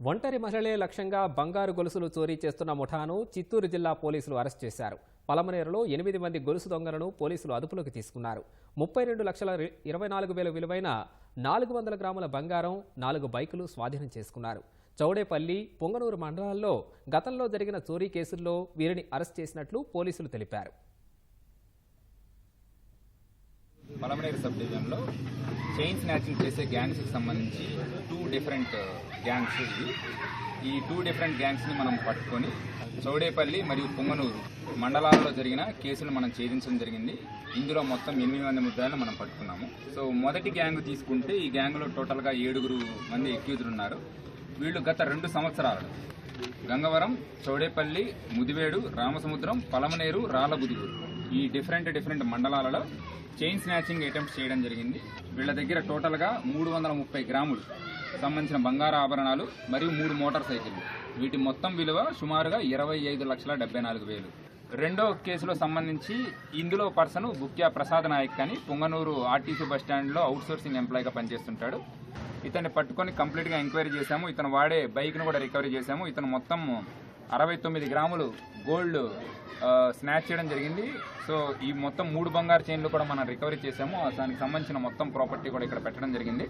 ఒంటరి మహిళలే లక్ష్యంగా బంగారు గొలుసులు చోరీ చేస్తున్న ముఠాను చిత్తూరు జిల్లా పోలీసులు అరెస్ట్ చేశారు. పలమనేరులో ఎనిమిది మంది గొలుసు దొంగలను పోలీసులు అదుపులోకి తీసుకున్నారు. ముప్పై రెండు లక్షల ఇరవై నాలుగు వేల విలువైన నాలుగు వందల గ్రాముల బంగారం నాలుగు బైకులు స్వాధీనం చేసుకున్నారు. చౌడేపల్లి పొంగనూరు మండలాల్లో గతంలో జరిగిన చోరీ కేసుల్లో వీరిని అరెస్ట్ చేసినట్లు పోలీసులు తెలిపారు. పలమనేరు సబ్ డివిజన్లో చైన్ స్నాచింగ్ చేసే గ్యాంగ్స్కి సంబంధించి టూ డిఫరెంట్ గ్యాంగ్స్ ఇవి. ఈ టూ డిఫరెంట్ గ్యాంగ్స్ని మనం పట్టుకొని చౌడేపల్లి మరియు పొంగనూరు మండలాల్లో జరిగిన కేసులు మనం ఛేదించడం జరిగింది. ఇందులో మొత్తం ఎనిమిది మంది ముద్దాలను మనం పట్టుకున్నాము. సో మొదటి గ్యాంగ్ తీసుకుంటే ఈ గ్యాంగ్లో టోటల్గా ఏడుగురు మంది ఎక్యూజులు ఉన్నారు. వీళ్ళు గత రెండు సంవత్సరాలు గంగవరం చౌడేపల్లి ముదివేడు రామసముద్రం పలమనేరు రాళ్ళబుదుగు ఈ డిఫరెంట్ డిఫరెంట్ మండలాలలో చైన్ స్నాచింగ్ అటెంప్ట్ చేయడం జరిగింది. వీళ్ళ దగ్గర టోటల్గా మూడు వందల ముప్పై గ్రాములు సంబంధించిన బంగారు ఆభరణాలు మరియు మూడు మోటార్ సైకిళ్ళు వీటి మొత్తం విలువ సుమారుగా ఇరవై ఐదు లక్షల డెబ్బై నాలుగు వేలు. రెండో కేసులో సంబంధించి ఇందులో పర్సన్ బుక్యా ప్రసాద్ నాయక్ అని పొంగనూరు ఆర్టీసీ బస్ స్టాండ్లో అవుట్సోర్సింగ్ ఎంప్లాయ్గా పనిచేస్తుంటాడు. ఇతన్ని పట్టుకొని కంప్లీట్గా ఎంక్వైరీ చేశాము. ఇతను వాడే బైక్ను కూడా రికవరీ చేశాము. ఇతను మొత్తం అరవై తొమ్మిది గ్రాములు గోల్డ్ స్నాచ్ చేయడం జరిగింది. సో ఈ మొత్తం మూడు బంగారు చైన్లు కూడా మనం రికవరీ చేశాము. దానికి సంబంధించిన మొత్తం ప్రాపర్టీ కూడా ఇక్కడ పెట్టడం జరిగింది.